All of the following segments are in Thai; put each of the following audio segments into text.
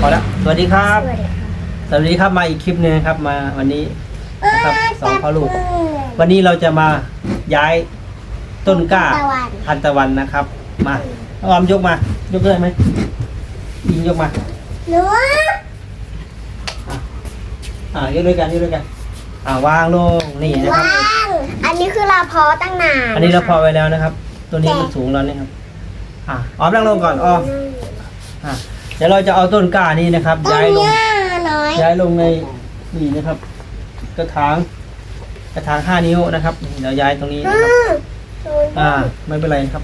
พอแล้วสวัสดีครับ สวัสดีค่ะสวัสดีครับมาอีกคลิปหนึงครับมาวันนี้นะครับสองพ่อลูกจับมือวันนี้เราจะมาย้ายต้นกล้าตะวันทันตะวันนะครับมาเอาออมยกมา ยกได้ไหมยิงยกมาหนูอ่ายกด้วยกันยกด้วยกัน อ่าวางลงนี่นะครับว่าง อันนี้คือเราเพาะตั้งนานอันนี้เราพอนะคะไว้แล้วนะครับ ตัวนี้มันสูงแล้วนี่ครับ อ่าออมนั่งลงก่อนออมอ่าเดี๋ยวเราจะเอาต้นกล้านี้นะครับ ต้นย้ายลง หญ้าน้อยย้ายลงในนี่นะครับ กระถางกระถางห้านิ้วนะครับนี่เราย้ายตรงนี้นะครับอ่า ไม่เป็นไรครับ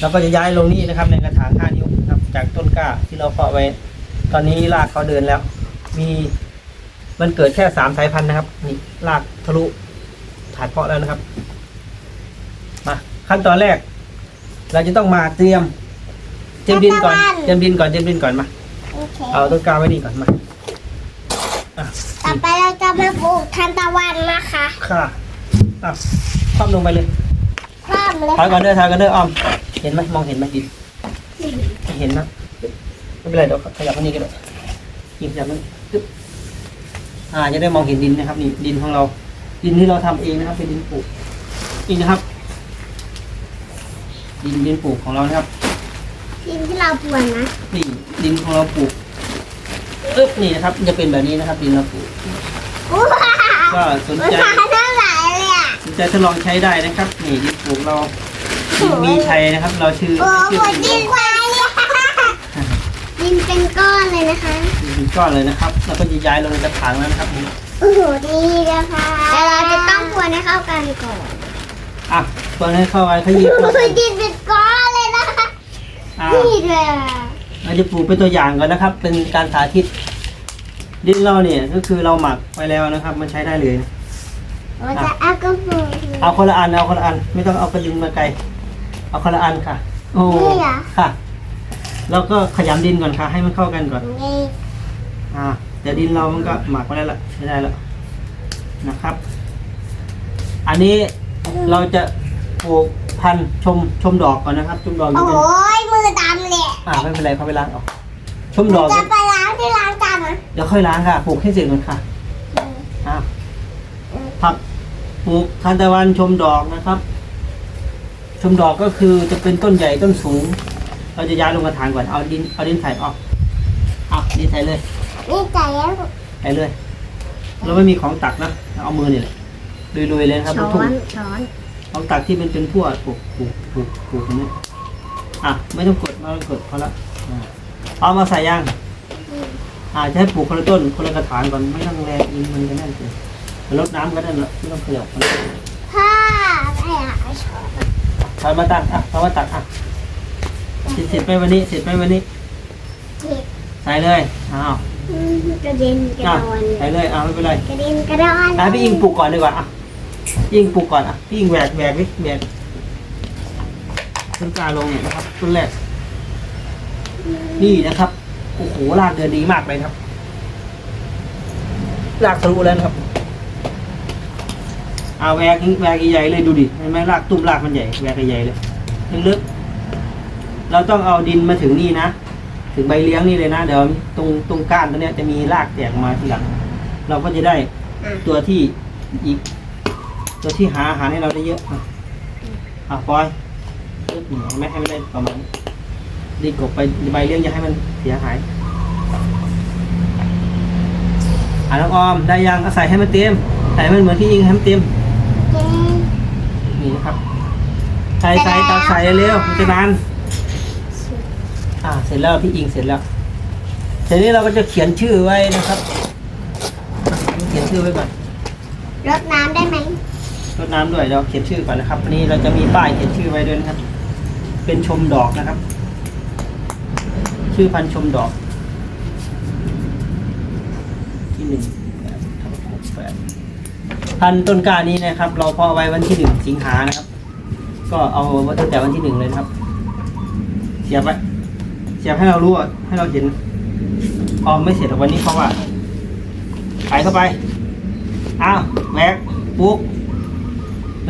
เราก็จะย้ายลงนี่นะครับ ในกระถางห้านิ้วนะครับ จากต้นกล้าที่เราเพาะไว้ ตอนนี้รากเขาเดินแล้ว มีมันเกิดแค่สามสายพันธุ์นะครับ นี่รากทะลุถาดเพาะแล้วนะครับมาขั้นตอนแรก เราจะต้องมาเตรียม เตรียมดินก่อนเตรียมดินก่อนเตรียมดินก่อนมา โอเคเอาต้นกล้าไว้นี่ก่อนมาอะต่อไปเราจะมาปลูกทันตะวันนะคะค่ะอะคว่ำลงไปเลยคว่ำเลยถอยก่อนเด้อถอยก่อนเด้อออม เห็นไหมมองเห็นไหมดินไม่เห็นนะไม่เป็นไรเดี๋ยวขยับมานี่ก็ได้ยิงขยับมานี่ปึ๊บอ่าจะได้มองเห็นดินนะครับนี่ดินของเรา ดินที่เราทำเองนะครับ เป็นดินปลูกนี่นะครับ ดินดินปลูกของเรานะครับ ดินที่เราปวนนะนี่ดินของเราปลูกปึ๊บนี่นะครับจะเป็นแบบนี้นะครับดินเราปลูก ว้าก็สนวใจ มันเท่าไหร่เลยอะสนใจทดลองใช้ได้นะครับ นี่ดินปลูกเราดินมีชัยนะครับ เราชื่อโอ้โหชื่อดินควายเลยดินเป็นก้อนเลยนะคะ ดินก้อนเลยนะครับ แล้วก็จะย้ายลงในกระถางแล้วนะครับนี่โอ้โหดีนะคะแต่เราจะต้องพรวนให้เข้ากันก่อนอะตัวให้เข้าไปขยี้โอ้เข้าไปโหดินเป็นก้อนเลยนะคะ อะนี่เลยอะเราจะปลูกเป็นตัวอย่างก่อนนะครับ เป็นการสาธิตดินเราเนี่ยก็คือเราหมักไว้แล้วนะครับ มันใช้ได้เลย เราจะเอากระปุกเอาคนละอันเอาคนละอัน ไม่ต้องเอากระดินมาไกล เอาคนละอันค่ะ โอ้นี่เหรอค่ะ แล้วก็ขยำดินก่อนค่ะ ให้มันเข้ากันก่อน นี่อ่าแต่ดินเรามันก็หมักไว้แล้วล่ะใช้ได้แล้วนะครับ อันนี้เราจะ ปลูกพันธุ์ชมชมดอกก่อนนะครับ ชมดอกจะโอ้เป็นโหมือดำเลยอ่าไม่เป็นไรเขาไปล้างออกชมดอกจะไปล้างที่ล้างจานนะเดี๋ยวค่อยล้างค่ะปลูกให้เสร็จก่อนค่ะอ่าผักปลูกทานตะวันชมดอกนะครับ ชมดอกก็คือจะเป็นต้นใหญ่ต้นสูง เราจะย้ายลงกระถางก่อนเอาดินเอาดินใส่ออกเอาดินใส่เลยนี่ใจแล้วไปเลย เราไม่มีของตักนะเอามือเนี่ยลุยๆเลยนะครับช้บนทุ่งอนช้อน ของตักที่มันเป็นพวกปลูกปลูกปลูกปลูกอย่างนี้อะไม่ต้องกดไม่ต้องกดพอละอะเอามาใส่ย่างอ่าจะให้ปลูกคนละต้นคนละกระถางก่อนไม่ต้องแรงอินมันจะแน่นเกินรดน้ำก็ได้ละไม่ต้องเขยับมันผ้าไม่หาช้อนถอยมาตั้งอะถอยมาตักอะเสร็จเสร็จไปวันนี้เสร็จไปวันนี้เก็บใส่เลยอ้าวอืมกระเด็นกระอะดอนใส่เลยอ้าวไม่เป็นไรกระเด็นกระดอนอะพี่อิงปลูกก่อนดีกว่าอะ พี่อิงปลูกก่อนอะพี่อิงแหวกแหวกนิดแหวกต้นกล้าลงเนี่ยนะครับต้นแรก นี่นะครับโอ้โหรากเดินดีมากเลยครับรากทะลุแล้วนะครับเอาแหวกแหวกใหญ่ๆเลยดูดิเห็นไหมรากตุ้มรากมันใหญ่แหวกใหญ่ๆเลยลึกๆเราต้องเอาดินมาถึงนี่นะถึงใบเลี้ยงนี่เลยนะเดี๋ยวตรงตรงก้านตัวเนี้ยจะมีรากแตกมาทีหลัง เราก็จะได้อะตัวที่อีก ตัวที่หาอาหารให้เราได้เยอะอะอะปล่อยปึ๊บนี่เห็นไหมให้มันได้ประมาณนี้ดีกบไปใบเลี้ยงอย่าให้มันเสียหายอะน้องออมได้ยังเอาใส่ให้มันเต็มใส่ให้มันเหมือนที่ยิงให้มันเต็มเจ๊นี่นะครับใส่ใส่ตักใส่เร็วมันจะนานอ่าเสร็จแล้วพี่อิงเสร็จแล้วทีนี้เราก็จะเขียนชื่อไว้นะครับ เขียนชื่อไว้ก่อนรดน้ำได้ไหม รดน้ำด้วยเราเขียนชื่อก่อนนะครับวันนี้เราจะมีป้ายเขียนชื่อไว้ด้วยนะครับ เป็นชมดอกนะครับ ชื่อพันธุ์ชมดอก ที่หนึ่งหกแปดพันธุ์ต้นกล้านี้นะครับ เราเพาะไว้วันที่หนึ่งสิงหานะครับ ก็เอาว้ตั้งแต่วันที่หนึ่งเลยครับ เสียบไว้เสียบให้เรารู้ให้เราเห็นพอไม่เสร็จหรอวันนี้เพราะว่าไปเข้าไป อ้าวแหวกปุ๊ก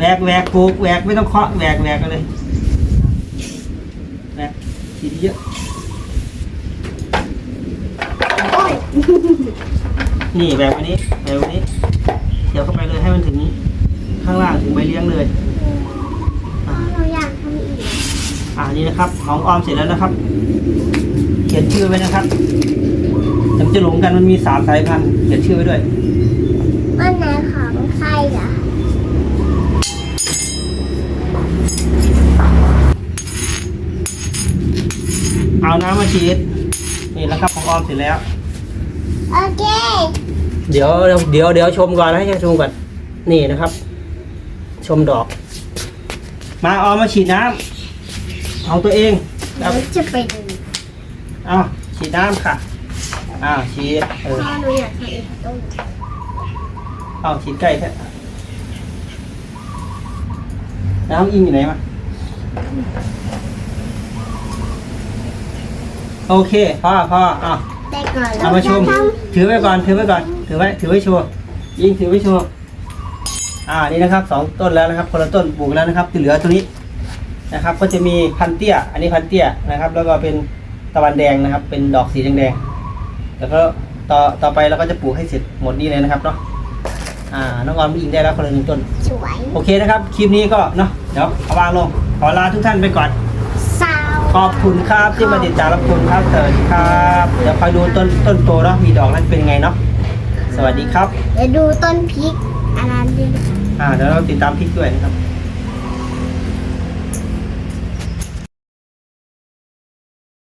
หวกแหวกปลูกแหวกไม่ต้องเคาะแหวกแหวกกันเลยแหวกทีเยอะนี่แบบนี้แบบนี้เดี๋ยวเข้าไปเลยให้มันถึงข้างล่างถึงใบเลี้ยงเลยพ่อหนูอยากทำอีกอ่านี่นะครับ ของออมเสร็จแล้วนะครับ เขียนชื่อไว้นะครับจะจะหลงกันมันมีสามสายพันธุ์เขียนชื่อไว้ด้วยอันไหน เอาน้ำมาฉีดนี่นะครับของออมเสร็จแล้ว โอเคเดี๋ยวเดี๋ยวเดี๋ยวเดี๋ยวชมก่อนให้ชมก่อนนี่นะครับ ชมดอก มาออมมาฉีดน้ำเอาตัวเองคเรารับจะไปดูเอาฉีดน้ำค่ะอ้าวฉีดเออพ่อหนูอยากทำอีกต้นเอาฉีดใกล้แค่น้ำอิงอยู่ไหนมา โอเคพ่อพ่อเอาแต่ก่อนเอามาชม ถือไว้ก่อน ถือไว้ก่อน ถือไว้ ถือไว้โชว์ยิงถือไว้โชว์ อ่า นี่นะครับสองต้นแล้วนะครับ คนละต้นปลูกแล้วนะครับที่เหลือตัวนี้นะครับ ก็จะมีพันเตี้ย อันนี้พันเตี้ยนะครับ แล้วก็เป็นตะวันแดงนะครับ เป็นดอกสีแดงๆ แล้วก็ต่อ ต่อไปเราก็จะปลูกให้เสร็จหมดนี้เลยนะครับเนาะ อ่า น้องออมยิงได้แล้วคนละหนึ่งต้น สวย โอเคนะครับ คลิปนี้ก็เนาะ เดี๋ยวเอาวางลง ขอลาทุกท่านไปก่อนสาว ขอบคุณครับที่มาติดตามรับชมครับสวัสดีครับ เดี๋ยวคอยดูต้นต้นโตเนาะมีดอกนั้นเป็นไงเนาะสวัสดีครับ เดี๋ยวดูต้นพริกอันนั้นดิ อ่าเดี๋ยวเราติดตามพริกด้วยนะครับ